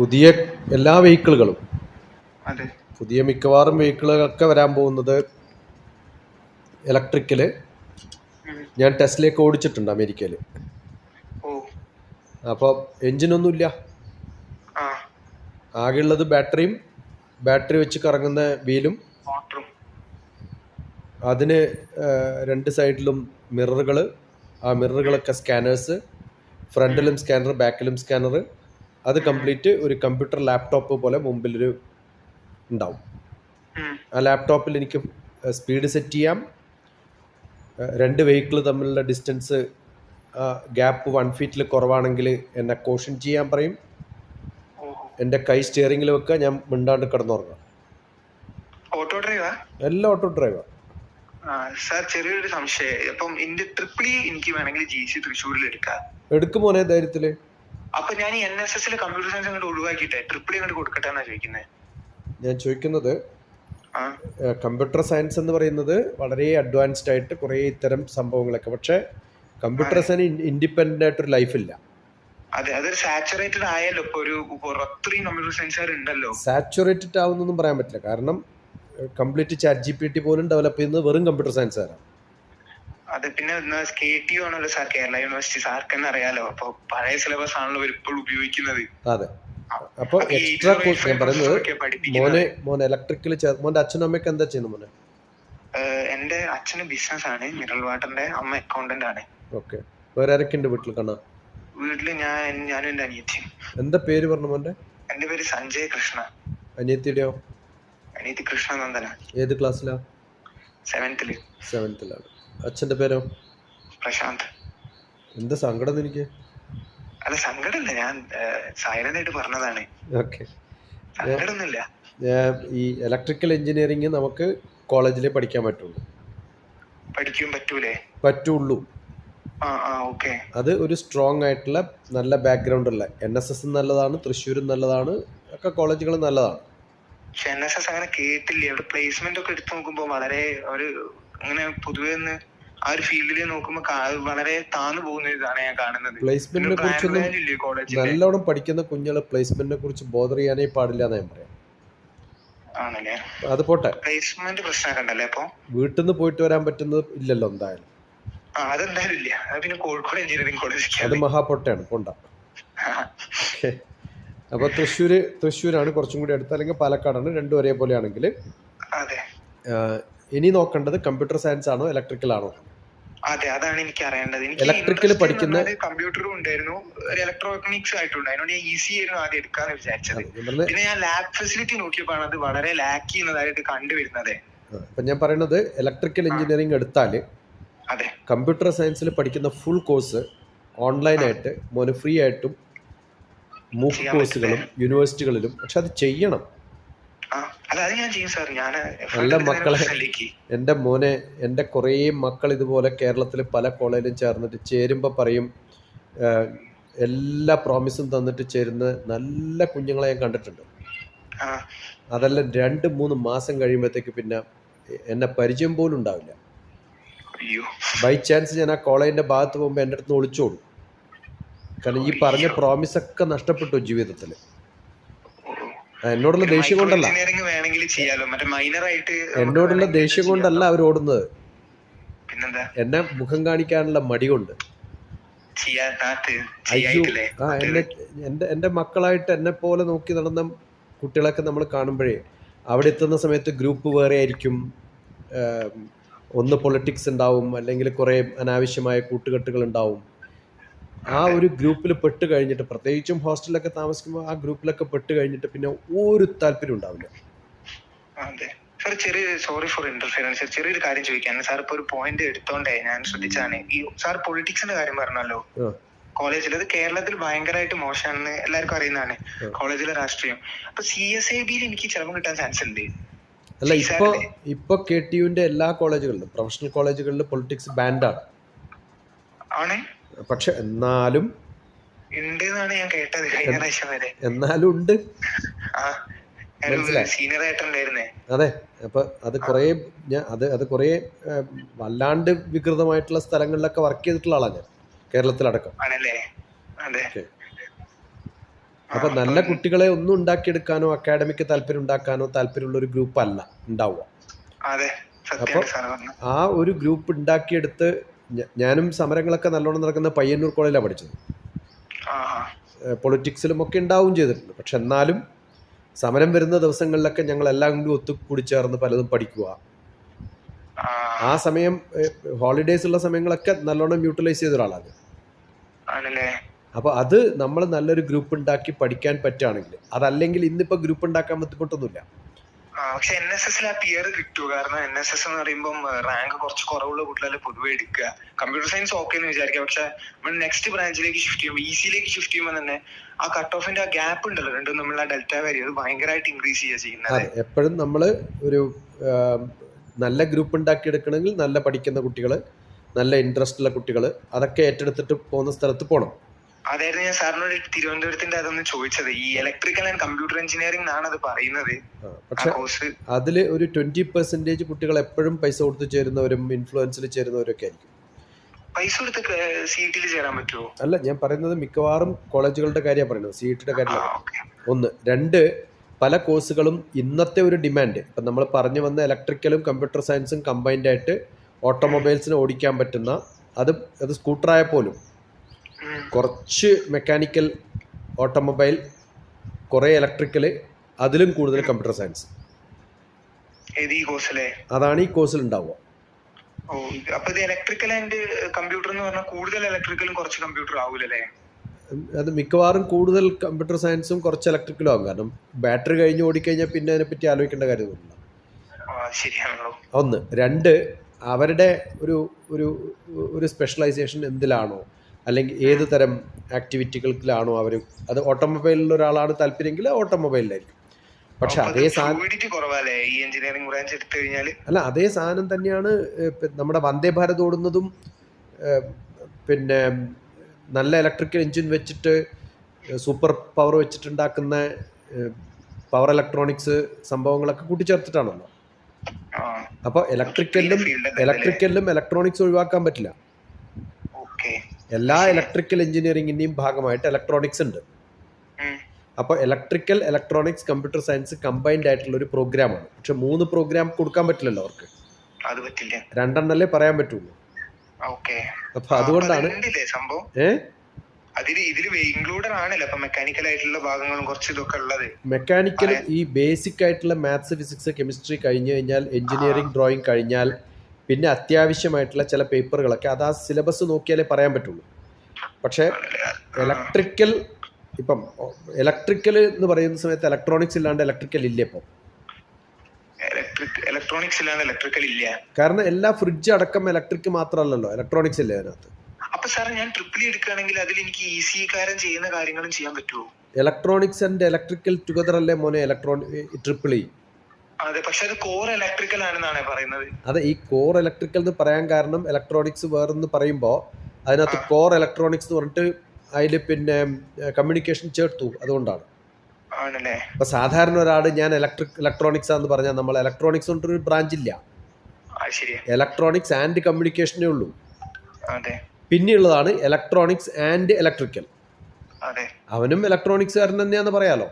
പുതിയ എല്ലാ വെഹിക്കിളുകളും. പുതിയ മിക്കവാറും വെഹിക്കിളുകളൊക്കെ വരാൻ പോകുന്നത് ഇലക്ട്രിക്കൽ. ഞാൻ ടെസ്റ്റിലേക്ക് ഓടിച്ചിട്ടുണ്ട് അമേരിക്കയിൽ അപ്പോൾ എഞ്ചിനൊന്നുമില്ല. ആകെയുള്ളത് ബാറ്ററിയും ബാറ്ററി വെച്ച് കറങ്ങുന്ന വീലും. അതിന് രണ്ട് സൈഡിലും മിററുകൾ ആ മിററുകളൊക്കെ സ്കാനേഴ്സ്. ഫ്രണ്ടിലും സ്കാനർ ബാക്കിലും സ്കാനർ. അത് കംപ്ലീറ്റ് ഒരു കമ്പ്യൂട്ടർ ലാപ്ടോപ്പ് പോലെ മുമ്പിലൊരു ഉണ്ടാവും. ആ ലാപ്ടോപ്പിൽ എനിക്ക് സ്പീഡ് സെറ്റ് ചെയ്യാം. രണ്ട് വെഹിക്കിൾ തമ്മിലുള്ള ഡിസ്റ്റൻസ് ഗ്യാപ്പ് വൺ ഫീറ്റിൽ കുറവാണെങ്കിൽ എന്നെ കോഷൻ ചെയ്യാൻ പറയും. എന്റെ കൈ സ്റ്റിയറിംഗിൽ വെക്കുക ഞാൻ മിണ്ടാണ്ട് കിടന്നുറങ്ങാം ഓട്ടോ ഡ്രൈവാ? എല്ലാം ഓട്ടോ ഡ്രൈവർ ആ സാർ ചെറിയൊരു സംശയം. അപ്പം എനിക്ക് വേണമെങ്കിൽ ജി സി തൃശ്ശൂരിൽ എടുക്കാം. എടുക്കും മോനെ ധൈര്യത്തിൽ അപ്പൊ ഞാൻ N S S computer science അങ്ങോട്ട് ഒഴിവാക്കിട്ടെ ട്രിപ്പിൾ അങ്ങോട്ട് കൊടുക്കട്ടെ എന്നാ ചോദിക്കുന്നത് ഞാൻ ചോദിക്കുന്നത് കമ്പ്യൂട്ടർ സയൻസ് എന്ന് പറയുന്നത് വളരെ അഡ്വാൻസ്ഡ് ആയിട്ട് കുറേ ഇത്തരം സംഭവങ്ങളൊക്കെ. പക്ഷെ കമ്പ്യൂട്ടർ സയൻസ് ഒരു ആയിട്ടൊരു ലൈഫില്ല അതെ അതൊരു സാച്ചുറേറ്റഡ് ആയല്ലോ. ഇപ്പൊ ഒരു അത്രയും കമ്പ്യൂട്ടർ സയൻസുകാർ ഉണ്ടല്ലോ സാച്ചുറേറ്റഡ് ആവുന്നൊന്നും പറയാൻ പറ്റില്ല. കാരണം complete chat G P T പോലും ഡെവലപ്പ് ചെയ്യുന്നത് വെറും കമ്പ്യൂട്ടർ സയൻസുകാരാണ് അതെ പിന്നെ കെ ടി യു ആണല്ലോ സാർ കേരള യൂണിവേഴ്സിറ്റി. സാർക്ക് തന്നെ അറിയാലോ അപ്പൊ പഴയ സിലബസ് ആണല്ലോ ഇപ്പോൾ ഉപയോഗിക്കുന്നത്. അതെ. അപ്പൊ എക്സ്ട്രാ കോഴ്സ് ഞാൻ പറയുന്നത്. മോനെ മോനെ ഇലക്ട്രിക്കൽ മോന്റെ അച്ഛനും അമ്മയ്ക്ക് എന്താ ചെയ്യുന്നത് മോനെ? എന്റെ അച്ഛന് ബിസിനസ് ആണ് മിനറൽ വാട്ടറിന്റെ അമ്മ അക്കൗണ്ടന്റ് ആണ്. ഓക്കെ. വേറെ ആരൊക്കെ ഉണ്ട് വീട്ടിൽ കാണാ വീട്ടിൽ ഞാൻ ഞാനും എന്റെ അനിയത്തിയും. എന്താ പേര് പറഞ്ഞു മോന്റെ എന്റെ പേര് സഞ്ജയ് കൃഷ്ണ. അനിയത്തിയുടെയോ? അനിയത്തി കൃഷ്ണ നന്ദന. ഏത് ക്ലാസ്സിലാ സെവൻത്തിൽ സെവൻത്തിലാണ് അച്ഛന്റെ പേരോ? പ്രശാന്ത്. എന്ത് സങ്കടം എനിക്ക്? അല്ല സങ്കടമില്ല. ഞാൻ സൈലന്റ് ആയിട്ട് പറഞ്ഞതാണ്. ഓക്കെ. സങ്കടമൊന്നുമില്ല. ഞാൻ ഈ ഇലക്ട്രിക്കൽ എഞ്ചിനീയറിംഗ് നമുക്ക് കോളേജിൽ പഠിക്കാൻ പറ്റുള്ളൂ. പഠിക്കാൻ പറ്റൂലേ? പറ്റുള്ളൂ. അത് ഒരു സ്ട്രോങ് ആയിട്ടുള്ള നല്ല ബാക്ക്ഗ്രൗണ്ട് ഉള്ള എൻ എസ് എസ് നല്ലതാണ് തൃശ്ശൂരും നല്ലതാണ് ഒക്കെ കോളേജുകൾ നല്ലതാണ്. പക്ഷെ എൻ എസ് എസ് അങ്ങനെ കേട്ടില്ല. ഇവിടെ പ്ലേസ്മെന്റ് ഒക്കെ എടുത്തു നോക്കുമ്പോൾ വളരെ ഒരു അങ്ങനെ പൊതുവെ ഒന്ന് ആ ഒരു ഫീൽഡിൽ നോക്കുമ്പോ വളരെ താന്നു പോകുന്ന ഇതാണ് ഞാൻ കാണുന്നത്. പ്ലേസ്മെന്റിനെ കുറിച്ച് നല്ലോണം പഠിക്കുന്ന കുഞ്ഞുങ്ങൾ പ്ലേസ്മെന്റിനെ കുറിച്ച് ബോധർ ചെയ്യാനേ പാടില്ല എന്ന് ഞാൻ പറയാം. ആണല്ലേ? അത് പോട്ടെ. പ്ലേസ്മെന്റ് പ്രശ്നമൊക്കെ അപ്പൊ? വീട്ടിൽ നിന്ന് പോയിട്ട് വരാൻ പറ്റുന്നത് ഇല്ലല്ലോ എന്തായാലും. ആ അതെന്തായാലും ഇല്ല. അത് പിന്നെ കോഴിക്കോട് എഞ്ചിനീയറിംഗ് അത് മഹാപൊട്ടയാണ്. കൊണ്ട അപ്പൊ തൃശ്ശൂർ തൃശ്ശൂരാണ് കുറച്ചും കൂടി അടുത്ത്. അല്ലെങ്കിൽ പാലക്കാടാണ്. രണ്ടും ഒരേപോലെ ആണെങ്കിൽ ഇനി നോക്കേണ്ടത് കമ്പ്യൂട്ടർ സയൻസ് ആണോ ഇലക്ട്രിക്കൽ ആണോ? അതെ അതാണ് എനിക്ക് അറിയേണ്ടത് എനിക്ക് ഇലക്ട്രിക്കൽ പഠിക്കുന്ന- കമ്പ്യൂട്ടറും ഉണ്ടായിരുന്നു. ഇലക്ട്രോണിക്സ് ആയിട്ടുണ്ട്. അതിനോട് ഞാൻ ഈസി ആയിരുന്നു ആദ്യം എടുക്കാന്ന് വിചാരിച്ചത്. പിന്നെ ഞാൻ ലാബ് ഫെസിലിറ്റി നോക്കിയപ്പോഴാണ് അത് വളരെ ലാക്ക് ചെയ്യുന്നതായിട്ട് കണ്ടുവരുന്നത്. അപ്പൊ ഞാൻ പറയുന്നത് ഇലക്ട്രിക്കൽ എഞ്ചിനീയറിംഗ് എടുത്താൽ കമ്പ്യൂട്ടർ സയൻസിൽ പഠിക്കുന്ന ഫുൾ കോഴ്സ് ഓൺലൈനായിട്ട് മോന് ഫ്രീ ആയിട്ടും മൂക്ക് കോഴ്സുകളും യൂണിവേഴ്സിറ്റികളിലും പക്ഷെ അത് ചെയ്യണം. നല്ല മക്കളെ എന്റെ മോനെ എന്റെ കുറേ മക്കൾ ഇതുപോലെ കേരളത്തിൽ പല കോളേജിലും ചേർന്നിട്ട് ചേരുമ്പോൾ പറയും എല്ലാ പ്രോമിസും തന്നിട്ട് ചേരുന്ന നല്ല കുഞ്ഞുങ്ങളെ ഞാൻ കണ്ടിട്ടുണ്ട്. അതെല്ലാം രണ്ട് മൂന്ന് മാസം കഴിയുമ്പോഴത്തേക്ക് പിന്നെ എന്നെ പരിചയം പോലും ഉണ്ടാവില്ല. ബൈ ചാൻസ് ഞാൻ ആ കോളേജിന്റെ ഭാഗത്ത് പോകുമ്പോൾ എന്റെ അടുത്ത് ഒളിച്ചോടും. കാരണം ഈ പറഞ്ഞ പ്രോമിസ് ഒക്കെ നഷ്ടപ്പെട്ടു ജീവിതത്തിൽ എന്നോടുള്ള ദേഷ്യം കൊണ്ടല്ല. എന്നോടുള്ള ദേഷ്യം കൊണ്ടല്ല അവർ ഓടുന്നത്. എന്നെ മുഖം കാണിക്കാനുള്ള മടി കൊണ്ട്. എന്റെ അയ്യോ ആ എന്നെ എന്റെ എന്റെ മക്കളായിട്ട് എന്നെ പോലെ നോക്കി നടന്ന കുട്ടികളൊക്കെ നമ്മൾ കാണുമ്പോഴേ അവിടെ എത്തുന്ന സമയത്ത് ഗ്രൂപ്പ് വേറെ ആയിരിക്കും. ഒന്ന് പൊളിറ്റിക്സ് ഉണ്ടാവും അല്ലെങ്കിൽ കുറേ അനാവശ്യമായ കൂട്ടുകെട്ടുകൾ ഉണ്ടാവും. ആ ഒരു ഗ്രൂപ്പിൽ പെട്ട് കഴിഞ്ഞിട്ട് പ്രത്യേകിച്ചും ഹോസ്റ്റലിലൊക്കെ താമസിക്കുമ്പോൾ ആ ഗ്രൂപ്പിലൊക്കെ പെട്ട് കഴിഞ്ഞിട്ട് പിന്നെ ഒരു താല്പര്യം ഉണ്ടാവില്ല. അതെ. സാർ ചെറിയ സോറി ഫോർ ഇന്റർഫിയറൻസ് ചെറിയൊരു കാര്യം ചോദിക്കാൻ സാർ ഇപ്പൊ ഒരു പോയിന്റ് എടുത്തോണ്ടേ ഞാൻ ശ്രദ്ധിച്ചാണ് ഈ സാർ പൊളിറ്റിക്സിന്റെ കാര്യം പറഞ്ഞല്ലോ. കോളേജിൽ അത് കേരളത്തിൽ ഭയങ്കരമായിട്ട് മോശമാണെന്ന് എല്ലാവർക്കും അറിയുന്നതാണ്. കോളേജിലെ രാഷ്ട്രീയം. അപ്പൊ സി എസ് ഐ ബിയിൽ എനിക്ക് ചിലവ് കിട്ടാൻ ചാൻസ് ഉണ്ട്. അല്ല ഇപ്പൊ ഇപ്പൊ കെ ടി യുന്റെ എല്ലാ കോളേജുകളിലും പ്രൊഫഷണൽ കോളേജുകളിലും പൊളിറ്റിക്സ് ബാൻഡാണ് ആണ്? പക്ഷെ എന്നാലും എന്നാലും ഉണ്ട്. അതെ അപ്പൊ അത് കുറേ ഞാൻ അത് അത് കുറേ വല്ലാണ്ട് വികൃതമായിട്ടുള്ള സ്ഥലങ്ങളിലൊക്കെ വർക്ക് ചെയ്തിട്ടുള്ള ആളാണ് ഞാൻ കേരളത്തിലടക്കം. അപ്പൊ നല്ല കുട്ടികളെ ഒന്നും ഉണ്ടാക്കിയെടുക്കാനോ അക്കാഡമിക്ക് താല്പര്യം ഉണ്ടാക്കാനോ താല്പര്യമുള്ള ഒരു ഗ്രൂപ്പ് അല്ല ഉണ്ടാവുക. അപ്പൊ- ആ ഒരു ഗ്രൂപ്പ് ഉണ്ടാക്കിയെടുത്ത് ഞാനും സമരങ്ങളൊക്കെ നല്ലോണം നടക്കുന്ന പയ്യന്നൂർ കോളേജിലാണ് പഠിച്ചത്. പൊളിറ്റിക്സിലും ഒക്കെ ഉണ്ടാവും ചെയ്തിട്ടുണ്ട്. പക്ഷെ എന്നാലും സമരം വരുന്ന ദിവസങ്ങളിലൊക്കെ ഞങ്ങൾ എല്ലാം കൂടി ഒത്തുകൂടി ചേർന്ന് പലതും പഠിക്കുക. ആ സമയം ഹോളിഡേസ് ഉള്ള സമയങ്ങളൊക്കെ നല്ലോണം യൂട്ടിലൈസ് ചെയ്ത ഒരാളാണ് അപ്പോൾ അത് നമ്മൾ നല്ലൊരു ഗ്രൂപ്പ് ഉണ്ടാക്കി പഠിക്കാൻ പറ്റുകയാണെങ്കിൽ അതല്ലെങ്കിൽ ഇന്നിപ്പോ ഗ്രൂപ്പ് ഉണ്ടാക്കാൻ ബുദ്ധിമുട്ടൊന്നുമില്ല. പക്ഷെ എൻ എസ് എസിൽ ആ പിയർ കിട്ടൂ. കാരണം എൻ എസ് എസ് എന്ന് പറയുമ്പോൾ റാങ്ക് കുറച്ച് കുറവുള്ള കുട്ടികളെ പൊതുവെ എടുക്കുക. കമ്പ്യൂട്ടർ സയൻസ് ഓക്കെ എന്ന് വിചാരിക്കാം. പക്ഷെ നമ്മൾ നെക്സ്റ്റ് ബ്രാഞ്ചിലേക്ക് ഷിഫ്റ്റ് ചെയ്യുമ്പോൾ ഈസിയിലേക്ക് ഷിഫ്റ്റ് ചെയ്യുമ്പോൾ തന്നെ ആ കട്ട് ഓഫിന്റെ ആ ഗ്യാപ്പ് ഉണ്ടല്ലോ. രണ്ടും നമ്മൾ ആ ഡെൽറ്റ വാരി അത് ഭയങ്കരമായിട്ട് ഇൻക്രീസ് ചെയ്യുക ചെയ്യുന്നത്. എപ്പോഴും നമ്മൾ ഒരു നല്ല ഗ്രൂപ്പ് ഉണ്ടാക്കിയെടുക്കണമെങ്കിൽ നല്ല പഠിക്കുന്ന കുട്ടികൾ നല്ല ഇൻട്രസ്റ്റ് ഉള്ള കുട്ടികൾ അതൊക്കെ ഏറ്റെടുത്തിട്ട് പോകുന്ന സ്ഥലത്ത് പോകണം അതായിരുന്നു ഞാൻ സാറിനോട് തിരുവനന്തപുരത്തിന്റെ അതൊന്ന് ചോദിച്ചത്. ഈ ഇലക്ട്രിക്കൽ ആൻഡ് കമ്പ്യൂട്ടർ എഞ്ചിനീയറിംഗ് ആണ് അത് പറയുന്നത്. പക്ഷെ അതിൽ ഒരു ട്വന്റി പെർസെന്റേജ് കുട്ടികൾ എപ്പോഴും പൈസ കൊടുത്ത് ചേരുന്നവരും ഇൻഫ്ലുവൻസിൽ ചേരുന്നവരൊക്കെ ആയിരിക്കും. പൈസ കൊടുത്ത് സീറ്റിൽ ചേരാൻ പറ്റുമോ അല്ല ഞാൻ പറയുന്നത് മിക്കവാറും കോളേജുകളുടെ കാര്യമാണ് പറയുന്നത്. സീറ്റിന്റെ കാര്യം കാര്യമാണ്. ഒന്ന്. രണ്ട് പല കോഴ്സുകളും ഇന്നത്തെ ഒരു ഡിമാൻഡ് ഇപ്പം നമ്മൾ പറഞ്ഞു വന്ന ഇലക്ട്രിക്കലും കമ്പ്യൂട്ടർ സയൻസും കമ്പൈൻഡ് ആയിട്ട് ഓട്ടോമൊബൈൽസിന് ഓടിക്കാൻ പറ്റുന്ന അത് അത് സ്കൂട്ടറായ പോലും കുറച്ച് മെക്കാനിക്കൽ ഓട്ടോമൊബൈൽ കുറേ ഇലക്ട്രിക്കൽ അതിലും കൂടുതൽ കമ്പ്യൂട്ടർ സയൻസ് അതാണ് ഈ കോഴ്സിൽ ഉണ്ടാവുക അപ്പൊ ഇത് ഇലക്ട്രിക്കൽ ആൻഡ് കമ്പ്യൂട്ടർ എന്ന് പറഞ്ഞാൽ കൂടുതൽ ഇലക്ട്രിക്കലും കുറച്ച് കമ്പ്യൂട്ടർ അത് മിക്കവാറും കൂടുതൽ കമ്പ്യൂട്ടർ സയൻസും കുറച്ച് ഇലക്ട്രിക്കലും ആകും കാരണം ബാറ്ററി കഴിഞ്ഞ് ഓടിക്കഴിഞ്ഞാൽ പിന്നെ അതിനെ പറ്റി ആലോചിക്കേണ്ട കാര്യമൊന്നുമില്ല ഒന്ന്. രണ്ട് അവരുടെ ഒരു ഒരു ഒരു സ്പെഷ്യലൈസേഷൻ എന്തിലാണോ അല്ലെങ്കിൽ ഏത് തരം ആക്ടിവിറ്റികൾക്കിലാണോ അവർ അത് ഓട്ടോമൊബൈലിൽ ഒരാളാണ് താല്പര്യമെങ്കിൽ ഓട്ടോമൊബൈലിലായിരിക്കും. പക്ഷെ അതേ സാധനം അല്ല അതേ സാധനം തന്നെയാണ് നമ്മുടെ വന്ദേ ഭാരത് ഓടുന്നതും പിന്നെ നല്ല ഇലക്ട്രിക്കൽ എഞ്ചിൻ വെച്ചിട്ട് സൂപ്പർ പവർ വെച്ചിട്ടുണ്ടാക്കുന്ന പവർ ഇലക്ട്രോണിക്സ് സംഭവങ്ങളൊക്കെ കൂട്ടിച്ചേർത്തിട്ടാണല്ലോ. അപ്പോൾ ഇലക്ട്രിക്കലിലും ഇലക്ട്രിക്കലിലും ഇലക്ട്രോണിക്സ് ഒഴിവാക്കാൻ പറ്റില്ല. എല്ലാ ഇലക്ട്രിക്കൽ എഞ്ചിനീയറിംഗിന്റെയും ഭാഗമായിട്ട് ഇലക്ട്രോണിക്സ് ഉണ്ട്. അപ്പോൾ electrical electronics computer science combined ആയിട്ടുള്ള ഒരു പ്രോഗ്രാമാണ് പക്ഷെ മൂന്ന് പ്രോഗ്രാം കൊടുക്കാൻ പറ്റില്ലല്ലോ അവർക്ക്. രണ്ടെണ്ണല്ലേ പറയാൻ പറ്റുള്ളൂ. അപ്പൊ അതുകൊണ്ടാണ് മെക്കാനിക്കൽ ഈ ബേസിക് ആയിട്ടുള്ള മാത്സ് ഫിസിക്സ് കെമിസ്ട്രി കഴിഞ്ഞു കഴിഞ്ഞാൽ എഞ്ചിനീയറിംഗ് ഡ്രോയിങ് കഴിഞ്ഞാൽ പിന്നെ അത്യാവശ്യമായിട്ടുള്ള ചില പേപ്പറുകളൊക്കെ അത് ആ സിലബസ് നോക്കിയാലേ പറയാൻ പറ്റുള്ളൂ. പക്ഷേ ഇലക്ട്രിക്കൽ ഇപ്പം ഇലക്ട്രിക്കൽ എന്ന് പറയുന്ന സമയത്ത് ഇലക്ട്രോണിക്സ് ഇല്ലാണ്ട് ഇലക്ട്രിക്കൽ ഇല്ല ഇപ്പം. ഇലക്ട്രോണിക്സ് ഇല്ലാണ്ട് ഇലക്ട്രിക്കൽ ഇല്ല. കാരണം എല്ലാ ഫ്രിഡ്ജ് അടക്കം ഇലക്ട്രിക് മാത്രമല്ലല്ലോ ഇലക്ട്രോണിക്സ് ഇല്ലേ അതിനകത്ത്. അപ്പൊ സാർ ഞാൻ ട്രിപ്പിൾ എടുക്കുകയാണെങ്കിൽ അതിൽ എനിക്ക് ഈസി കാരൻ ചെയ്യുന്ന കാര്യങ്ങളും ചെയ്യാൻ പറ്റുമോ? ഇലക്ട്രോണിക്സ് ആൻഡ് ഇലക്ട്രിക്കൽ ടുഗദർ അല്ലേ മോനെ ഇലക്ട്രോണിക് ട്രിപ്പിൾ ഇ അതെ പക്ഷെ അത് കോർ ഇലക്ട്രിക്കൽ ആണെന്നാണ് പറയുന്നത്. അതെ ഈ കോർ ഇലക്ട്രിക്കൽ എന്ന് പറയാൻ കാരണം ഇലക്ട്രോണിക്സ് വേറെന്ന് പറയുമ്പോൾ അതിനകത്ത് കോർ ഇലക്ട്രോണിക്സ് എന്ന് പറഞ്ഞിട്ട് അതിൽ പിന്നെ കമ്മ്യൂണിക്കേഷൻ ചേർത്തു അതുകൊണ്ടാണ്. ആണല്ലേ? സാധാരണ ഒരാൾ ഞാൻ ഇലക്ട്രിക് ഇലക്ട്രോണിക്സ് എന്ന് പറഞ്ഞാൽ നമ്മൾ ഇലക്ട്രോണിക്സ് ഒരു ബ്രാഞ്ച് ഇല്ല. ഇലക്ട്രോണിക്സ് ആൻഡ് കമ്മ്യൂണിക്കേഷനേ ഉള്ളൂ. പിന്നെയുള്ളതാണ് ഇലക്ട്രോണിക്സ് ആൻഡ് ഇലക്ട്രിക്കൽ അവനും ഇലക്ട്രോണിക്സ് കാരൻ തന്നെയാന്ന് പറയാലോ.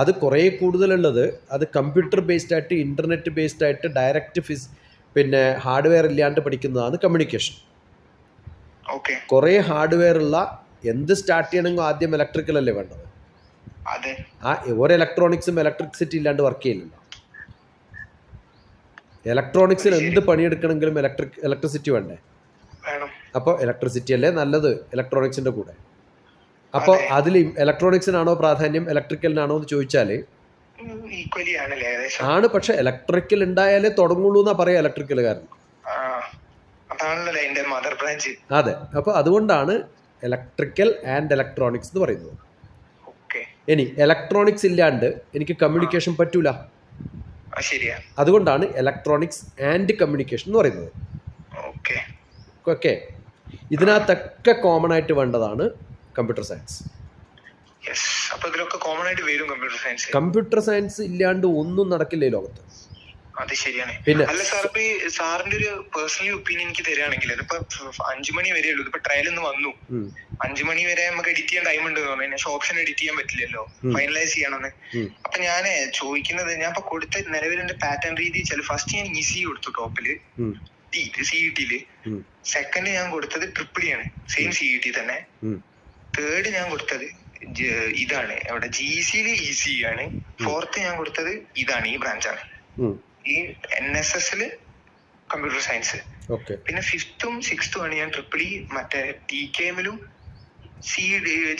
അതെ കുറേ കൂടുതലുള്ളത്. അത് കമ്പ്യൂട്ടർ ബേസ്ഡ് ആയിട്ട് ഇന്റർനെറ്റ് ബേസ്ഡ് ആയിട്ട് ഡയറക്റ്റ് ഫിസ് പിന്നെ ഹാർഡ്വെയർ ഇല്ലാണ്ട് പഠിക്കുന്നതാണ് കമ്മ്യൂണിക്കേഷൻ കുറേ ഹാർഡ്വെയർ ഉള്ള എന്ത് സ്റ്റാർട്ട് ചെയ്യണമെങ്കിൽ ആദ്യം ഇലക്ട്രിക്കൽ അല്ലേ വേണ്ടത്? ആ ഒരു ഇലക്ട്രോണിക്സും ഇലക്ട്രിസിറ്റി ഇല്ലാണ്ട് വർക്ക് ചെയ്യില്ലല്ലോ. ഇലക്ട്രോണിക്സിൽ എന്ത് പണിയെടുക്കണമെങ്കിലും ഇലക്ട്രിക് ഇലക്ട്രിസിറ്റി വേണ്ടേ? വേണം. അപ്പോൾ ഇലക്ട്രിസിറ്റി അല്ലേ നല്ലത് ഇലക്ട്രോണിക്സിന്റെ കൂടെ. അപ്പോൾ അതെ. അതിൽ ഇലക്ട്രോണിക്സിനാണോ പ്രാധാന്യം ഇലക്ട്രിക്കലിനാണോ എന്ന് ചോദിച്ചാൽ ആണ്. പക്ഷെ ഇലക്ട്രിക്കൽ ഉണ്ടായാലേ തുടങ്ങുള്ളൂ എന്നാ പറയാ മദർ ബ്രാഞ്ച്. അതെ. അപ്പൊ അതുകൊണ്ടാണ് ഇലക്ട്രിക്കൽ ആൻഡ് ഇലക്ട്രോണിക്സ് എന്ന് പറയുന്നത്. ഇനി ഇലക്ട്രോണിക്സ് ഇല്ലാണ്ട് എനിക്ക് കമ്മ്യൂണിക്കേഷൻ പറ്റൂല. അതുകൊണ്ടാണ് ഇലക്ട്രോണിക്സ് ആൻഡ് കമ്മ്യൂണിക്കേഷൻ എന്ന് പറയുന്നത്. ഓക്കെ. ഇതിനകത്തൊക്കെ കോമൺ ആയിട്ട് വേണ്ടതാണ് കമ്പ്യൂട്ടർ സയൻസ്. യെസ് അപ്പൊ ഇതിലൊക്കെ കോമൺ ആയിട്ട് വരും കമ്പ്യൂട്ടർ സയൻസ് കമ്പ്യൂട്ടർ സയൻസ് ഇല്ലാണ്ട് ഒന്നും നടക്കില്ല ലോകത്ത്? അത് ശരിയാണ്. പിന്നെ അല്ല സാർ ഇപ്പൊ സാറിന്റെ ഒരു പേഴ്സണൽ ഒപ്പീനിയൻ എനിക്ക് തരികയാണെങ്കിൽ ഇതിപ്പോ അഞ്ചു മണി വരെ ഉള്ളൂ. ഇപ്പൊ ട്രയൽ ഒന്ന് വന്നു. അഞ്ചു മണി വരെ നമുക്ക് എഡിറ്റ് ചെയ്യാൻ ടൈം ഉണ്ട് തോന്നുന്നു പക്ഷെ ഓപ്ഷൻ എഡിറ്റ് ചെയ്യാൻ പറ്റില്ലല്ലോ. ഫൈനലൈസ് ചെയ്യണമെന്ന്. അപ്പൊ ഞാൻ ചോദിക്കുന്നത് ഞാൻ ഇപ്പൊ കൊടുത്ത നിലവിലെ പാറ്റേൺ രീതി വെച്ചാൽ ഫസ്റ്റ് ഞാൻ ഈസി കൊടുത്തു ടോപ്പിൽ. സി ഇ ടിയിൽ. സെക്കൻഡ് ഞാൻ കൊടുത്തത് ട്രിപ്പിൾ ആണ്. സെയിം സി ഇ ടി തന്നെ. തേർഡ് ഞാൻ കൊടുത്തത് ഇതാണ്. അവിടെ ജി സിയിൽ സി ആണ്. ഫോർത്ത് ഞാൻ കൊടുത്തത് ഇതാണ്. ഈ ബ്രാഞ്ചാണ് ആണ്. ഈ എൻ എസ് എസിൽ കമ്പ്യൂട്ടർ സയൻസ് പിന്നെ ഫിഫ്ത്തും സിക്സ്തും ആണ് ഞാൻ ട്രിപ്പിൾ ഇ മറ്റേ ടി കെ എമ്മിലും സി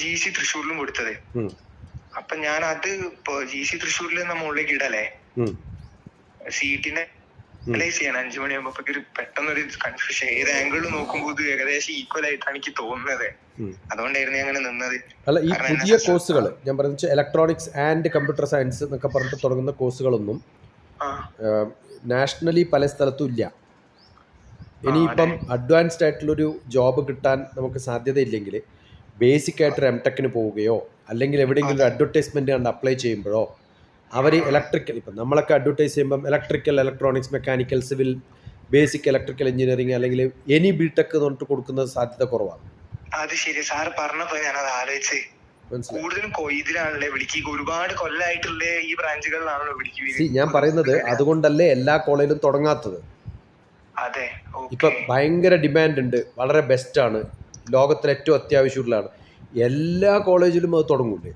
ജി സി തൃശ്ശൂരിലും കൊടുത്തത്. അപ്പൊ ഞാൻ അത് ജി സി തൃശ്ശൂരിൽ നമ്മ മുകളിലേക്ക് ഇടല്ലേ. സീറ്റിനെ അനലൈസ് ചെയ്യണം. അഞ്ചു മണിയാകുമ്പോ ഒരു പെട്ടെന്നൊരു കൺഫ്യൂഷൻ ഏത് ആംഗിളിൽ നോക്കുമ്പോൾ ഇത് ഏകദേശം ഈക്വൽ ആയിട്ടാണ് എനിക്ക് തോന്നുന്നത്. അതുകൊണ്ടായിരുന്നു അങ്ങനെ നിന്നത്. അല്ല ഈ പുതിയ കോഴ്സുകൾ ഞാൻ പറഞ്ഞ ഇലക്ട്രോണിക്സ് ആൻഡ് കമ്പ്യൂട്ടർ സയൻസ് എന്നൊക്കെ പറഞ്ഞിട്ട് തുടങ്ങുന്ന കോഴ്സുകളൊന്നും നാഷണലി പല സ്ഥലത്തും ഇല്ല. ഇനിയിപ്പം അഡ്വാൻസ്ഡ് ആയിട്ടുള്ളൊരു ജോബ് കിട്ടാൻ നമുക്ക് സാധ്യതയില്ലെങ്കിൽ ബേസിക് ആയിട്ടൊരു എം ടെക്കിന് പോവുകയോ അല്ലെങ്കിൽ എവിടെയെങ്കിലും ഒരു അഡ്വർടൈസ്മെന്റ് കണ്ട് അപ്ലൈ ചെയ്യുമ്പോഴോ അവർ ഇലക്ട്രിക്കൽ ഇപ്പം നമ്മളൊക്കെ അഡ്വർടൈസ് ചെയ്യുമ്പം electrical electronics mechanical civil basic electrical engineering അല്ലെങ്കിൽ എനി ബി ടെക് എന്ന് പറഞ്ഞിട്ട് കൊടുക്കുന്ന സാധ്യത കുറവാണ്. അത് ശരി സാർ പറഞ്ഞപ്പോ ഞാനത് ആലോചിച്ച്. കൂടുതലും കൊയ്തിലാണല്ലേ വിളിക്കുക ഒരുപാട് കൊല്ലായിട്ടുള്ള ഈ ബ്രാഞ്ചുകളിലാണല്ലോ വിളിക്കുക ഞാൻ പറയുന്നത് അതുകൊണ്ടല്ലേ എല്ലാ കോളേജിലും തുടങ്ങാത്തത്. അതെ ഇപ്പൊ ഭയങ്കര ഡിമാൻഡ് ഉണ്ട്. വളരെ ബെസ്റ്റ് ആണ്. ലോകത്തിലെ ഏറ്റവും അത്യാവശ്യമുള്ളതാണ്. എല്ലാ കോളേജിലും അത് തുടങ്ങൂലേ?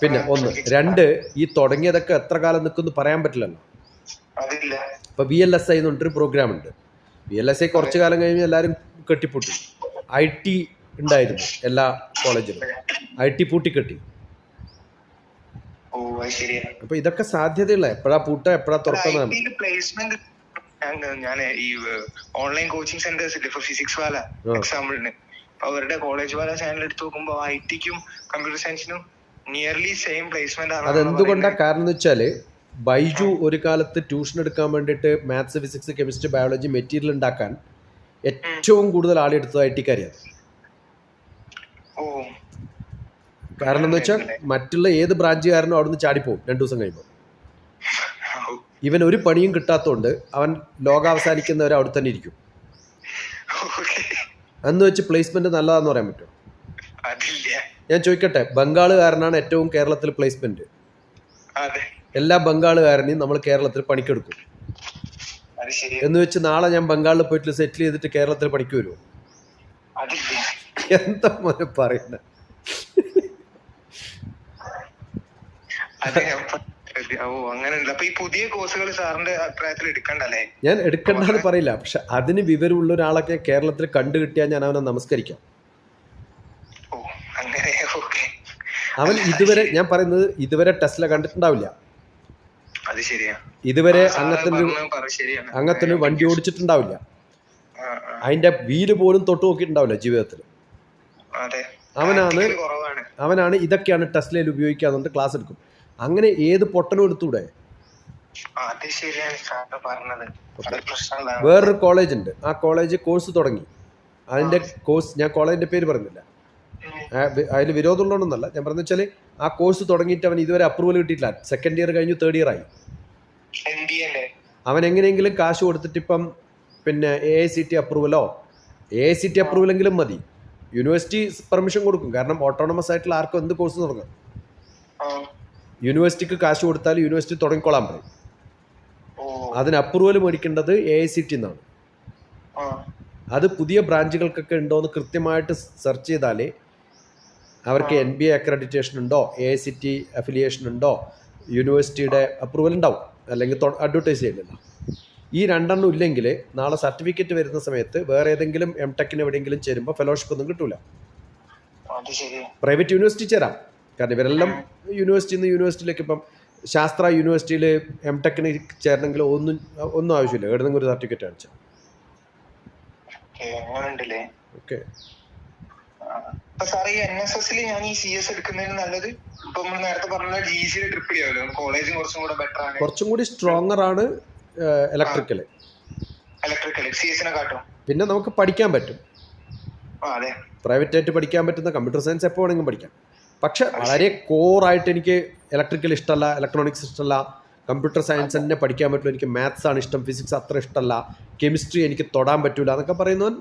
പിന്നെ ഒന്ന് രണ്ട് ഈ തുടങ്ങിയതൊക്കെ എത്ര കാലം നിൽക്കുന്നു പറയാൻ പറ്റില്ലല്ലോ. ഇപ്പൊ ബി എൽ എസ് ഐ എന്നൊരു പ്രോഗ്രാം ഉണ്ട്. ബി എൽ എസ് ഐ കുറച്ചു കാലം കഴിഞ്ഞ് എല്ലാവരും കെട്ടിപ്പൊട്ടി. ഐ ടി ഉണ്ടായിരുന്നു എല്ലാ കോളേജിലും ഐ ടി പൂട്ടിക്കെട്ടി. അപ്പൊ ഇതൊക്കെ സാധ്യതയുള്ള എപ്പോഴാ പൂട്ട എപ്പോഴാ പ്ലേസ്മെന്റ് ഞാൻ ഈ ഓൺലൈൻ കോച്ചിങ് സെന്റേഴ്സ് ഇല്ലേ ഇപ്പൊ ഫിസിക്സ് വാല. എക്സാമ്പിളിന് അവരുടെ കോളേജ് വാല ചാനൽ എടുത്തു നോക്കുമ്പോൾ ഐ ടിക്കും കമ്പ്യൂട്ടർ സയൻസിനും നിയർലി സെയിം പ്ലേസ്മെന്റ് ആണ് അതെന്തുകൊണ്ടാണ് കാരണം എന്ന് വെച്ചാൽ ബൈജു ഒരു കാലത്ത് ട്യൂഷൻ എടുക്കാൻ വേണ്ടിയിട്ട് maths physics chemistry biology material ഉണ്ടാക്കാൻ ഏറ്റവും കൂടുതൽ ആളെ ആളെടുത്തത് ഐ ടിക്കാരിയാണ് കാര്യം കാരണം എന്ന് വെച്ചാൽ മറ്റുള്ള ഏത് ബ്രാഞ്ചുകാരനും അവിടുന്ന് ചാടിപ്പോവും രണ്ടു ദിവസം കഴിയുമ്പോൾ ഇവൻ ഒരു പണിയും കിട്ടാത്തതുകൊണ്ട് അവൻ ലോകാവസാനിക്കുന്നവരെ അവിടെ തന്നെ ഇരിക്കും. അന്ന് വെച്ച് പ്ലേസ്മെന്റ് നല്ലതാന്ന് പറയാൻ പറ്റുമോ? അതില്ല. ഞാൻ ചോദിക്കട്ടെ ബംഗാളുകാരനാണ് ഏറ്റവും കേരളത്തിൽ പ്ലേസ്മെന്റ് എല്ലാ ബംഗാളുകാരനെയും നമ്മൾ കേരളത്തിൽ പണിക്കെടുക്കും. എന്ന് വെച്ച് നാളെ ഞാൻ ബംഗാളിൽ പോയിട്ട് സെറ്റിൽ ചെയ്തിട്ട് കേരളത്തിൽ പണിക്ക് വരുമോ എന്താ മോനെ പറയുന്നത് പ- ഓ അങ്ങനെ ഉണ്ട് അപ്പൊ ഈ പുതിയ കോഴ്സുകൾ സാറിന്റെ അഭിപ്രായത്തിൽ എടുക്കണ്ടല്ലേ? ഞാൻ എടുക്കണ്ടെന്ന് പറയില്ല. പക്ഷെ അതിന് വിവരമുള്ള ഒരാളൊക്കെ കേരളത്തിൽ കണ്ടു കിട്ടിയാൽ ഞാൻ അവനെ നമസ്കരിക്കാം. ഓ അങ്ങനെ. ഓക്കെ. അവൻ ഇതുവരെ ഞാൻ പറയുന്നത് ഇതുവരെ ടെസ്ല കണ്ടിട്ടുണ്ടാവില്ല. അത് ശരിയാ. ഇതുവരെ അങ്ങനത്തെ ഒരു അങ്ങനത്തെ ഒരു വണ്ടി ഓടിച്ചിട്ടുണ്ടാവില്ല. അതിന്റെ വീൽ പോലും തൊട്ട് നോക്കിയിട്ടുണ്ടാവില്ല ജീവിതത്തിൽ. അവനാണ് അവനാണ് ഇതൊക്കെയാണ് ടെസ്ലയിൽ ഉപയോഗിക്കുക എന്നിട്ട് ക്ലാസ് എടുക്കും. അങ്ങനെ ഏത് പൊട്ടനും എടുത്തൂടെ? വേറൊരു കോളേജ് ഉണ്ട്. ആ കോളേജ് കോഴ്സ് തുടങ്ങി. അതിന്റെ കോഴ്സ് ഞാൻ കോളേജിന്റെ പേര് പറഞ്ഞില്ല. അതിൽ വിരോധമുള്ളതൊന്നല്ല ഞാൻ പറഞ്ഞു വെച്ചാൽ ആ കോഴ്സ് തുടങ്ങിയിട്ട് അവൻ ഇതുവരെ അപ്രൂവൽ കിട്ടിയിട്ടില്ല. സെക്കൻഡ് ഇയർ കഴിഞ്ഞു തേർഡ് ഇയർ ആയി. അവൻ എങ്ങനെയെങ്കിലും കാശ് കൊടുത്തിട്ട് ഇപ്പം പിന്നെ എ ഐ സി ടി അപ്രൂവലോ എ ഐ സി ടി അപ്രൂവലെങ്കിലും മതി. യൂണിവേഴ്സിറ്റി പെർമിഷൻ കൊടുക്കും. കാരണം ഓട്ടോണമസ് ആയിട്ടുള്ള ആർക്കും എന്ത് കോഴ്സ് തുടങ്ങാം. യൂണിവേഴ്സിറ്റിക്ക് കാശ് കൊടുത്താൽ യൂണിവേഴ്സിറ്റി തുടങ്ങിക്കോളാൻ പറയും. അതിന് അപ്രൂവൽ മേടിക്കേണ്ടത് എ ഐ സി ടി എന്നാണ് അത് പുതിയ ബ്രാഞ്ചുകൾക്കൊക്കെ ഉണ്ടോ എന്ന് കൃത്യമായിട്ട് സെർച്ച് ചെയ്താൽ അവർക്ക് എൻ ബി എ അക്രഡിറ്റേഷൻ ഉണ്ടോ A I C T affiliation ഉണ്ടോ യൂണിവേഴ്സിറ്റിയുടെ അപ്രൂവൽ ഉണ്ടാവും. അല്ലെങ്കിൽ അഡ്വർട്ടൈസ് ചെയ്യുന്നില്ല ഈ രണ്ടെണ്ണം ഇല്ലെങ്കിൽ നാളെ സർട്ടിഫിക്കറ്റ് വരുന്ന സമയത്ത് വേറെ ഏതെങ്കിലും എം ടെക്കിന് എവിടെയെങ്കിലും ചേരുമ്പോൾ ഫെലോഷിപ്പ് ഒന്നും കിട്ടൂല. പ്രൈവറ്റ് യൂണിവേഴ്സിറ്റി ചേരാം. കാരണം ഇവരെല്ലാം യൂണിവേഴ്സിറ്റിയിൽ നിന്ന് യൂണിവേഴ്സിറ്റിയിലേക്ക് ഇപ്പം ശാസ്ത്ര യൂണിവേഴ്സിറ്റിയിൽ എം ടെക്കിന് ചേരണമെങ്കിൽ ഒന്നും ഒന്നും ആവശ്യമില്ല. എവിടെന്നെങ്കിലും ഒരു സർട്ടിഫിക്കറ്റ് കാണിച്ചാൽ ഓക്കേ, സാറേ എൻ എസ് എസിൽ ഞാൻ ഈ സി എസ് എടുക്കുന്നതിന് നല്ലത്? ഇപ്പൊ നമ്മൾ നേരത്തെ പറഞ്ഞ ജി സിയിൽ ട്രിപ്പിൾ ചെയ്യാമല്ലോ. കോളേജും കുറച്ചും കൂടെ ബെറ്റർ ആണ്. കുറച്ചും കൂടി സ്ട്രോങ്ങർ ആണ് ഇലക്ട്രിക്കൽ ഇലക്ട്രിക്കൽ സി എസിനെ കാട്ടും. പിന്നെ നമുക്ക് പഠിക്കാൻ പറ്റും. അതെ. പ്രൈവറ്റ് ആയിട്ട് പഠിക്കാൻ പറ്റുന്ന കമ്പ്യൂട്ടർ സയൻസ് എപ്പോ വേണമെങ്കിലും പഠിക്കാം. പക്ഷെ വളരെ കോറായിട്ട് എനിക്ക് ഇലക്ട്രിക്കൽ ഇഷ്ടമല്ല ഇലക്ട്രോണിക്സ് ഇഷ്ടമല്ല കമ്പ്യൂട്ടർ സയൻസ് തന്നെ പഠിക്കാൻ പറ്റുള്ളൂ എനിക്ക് മാത്സ് ആണ് ഇഷ്ടം ഫിസിക്സ് അത്ര ഇഷ്ടമല്ല കെമിസ്ട്രി എനിക്ക് തൊടാൻ പറ്റൂല എന്നൊക്കെ പറയുന്നവൻ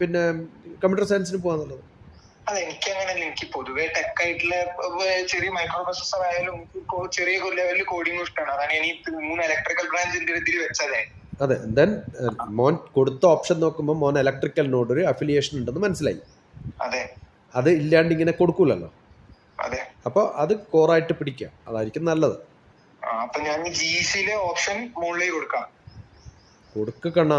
പിന്നെ കമ്പ്യൂട്ടർ സയൻസിന് പോകാന്നുള്ളത് അതെ എനിക്ക് അങ്ങനെയല്ല എനിക്ക് പൊതുവെ ടെക് ആയിട്ടുള്ള ചെറിയ മൈക്രോ പ്രോസസർ ആയാലും ചെറിയ ലെവലിൽ കോഡിംഗ് ഇഷ്ടമാണ്. അതാണ് ഇനി മൂന്ന് ഇലക്ട്രിക്കൽ ബ്രാഞ്ചിന്റെ ഇതിൽ വെച്ചതേ. അതെ ദെൻ മോൻ കൊടുത്ത ഓപ്ഷൻ നോക്കുമ്പോൾ മോൻ ഇലക്ട്രിക്കലിനോട് ഒരു അഫിലിയേഷൻ ഉണ്ടെന്ന് മനസ്സിലായി. അതെ. അത് ഇല്ലാണ്ട് ഇങ്ങനെ കൊടുക്കൂലല്ലോ. അതെ. അപ്പോൾ അത് കോറായിട്ട് പിടിക്കാം അതായിരിക്കും നല്ലത്. അപ്പൊ ഞാൻ ഓപ്ഷൻ മുകളിലേക്ക് കൊടുക്കാം. കൊടുക്കണ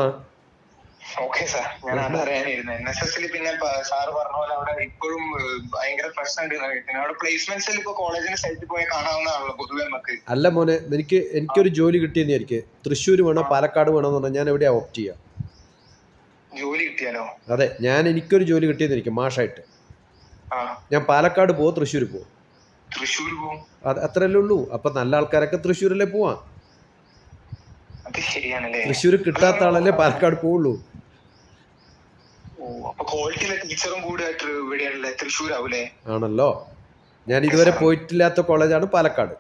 ഓക്കെ സാർ ഞാൻ അത് അറിയാനിരുന്നു എൻ എസ് എസിൽ പിന്നെ സാറ് പറഞ്ഞ പോലെ അവിടെ ഇപ്പോഴും ഏഹ്, ഭയങ്കര പ്രശ്നമുണ്ട്. എന്ന് അവിടെ പ്ലേസ്മെന്റ്സിൽ ഇപ്പൊ കോളേജിന്റെ സൈറ്റിൽ പോയി കാണാവുന്നതാണല്ലോ പൊതുവെ നമുക്ക്. അല്ല മോനെ എനിക്ക് എനിക്കൊരു ജോലി കിട്ടിയെന്ന് എനിക്ക് തൃശ്ശൂർ വേണോ പാലക്കാട് വേണോ എന്ന് പറഞ്ഞാൽ ഞാൻ എവിടെയാ ഓപ്റ്റ് ചെയ്യാം? ജോലി കിട്ടിയാലോ? അതെ ഞാൻ എനിക്കൊരു ജോലി കിട്ടിയെന്ന് എനിക്ക് മാഷായിട്ട്. ഞാൻ പാലക്കാട് പോവോ തൃശ്ശൂർ പോവും. തൃശ്ശൂർ പോവും. അത് അത്രയല്ലേ ഉള്ളൂ. അപ്പൊ നല്ല ആൾക്കാരൊക്കെ തൃശ്ശൂരിലേ പോവാ? തൃശ്ശൂർ കിട്ടാത്ത ആളല്ലേ പാലക്കാട് പോവുള്ളൂ. ആണല്ലോ. ഞാൻ ഇതുവരെ പോയിട്ടില്ലാത്ത കോളേജാണ് പാലക്കാട്.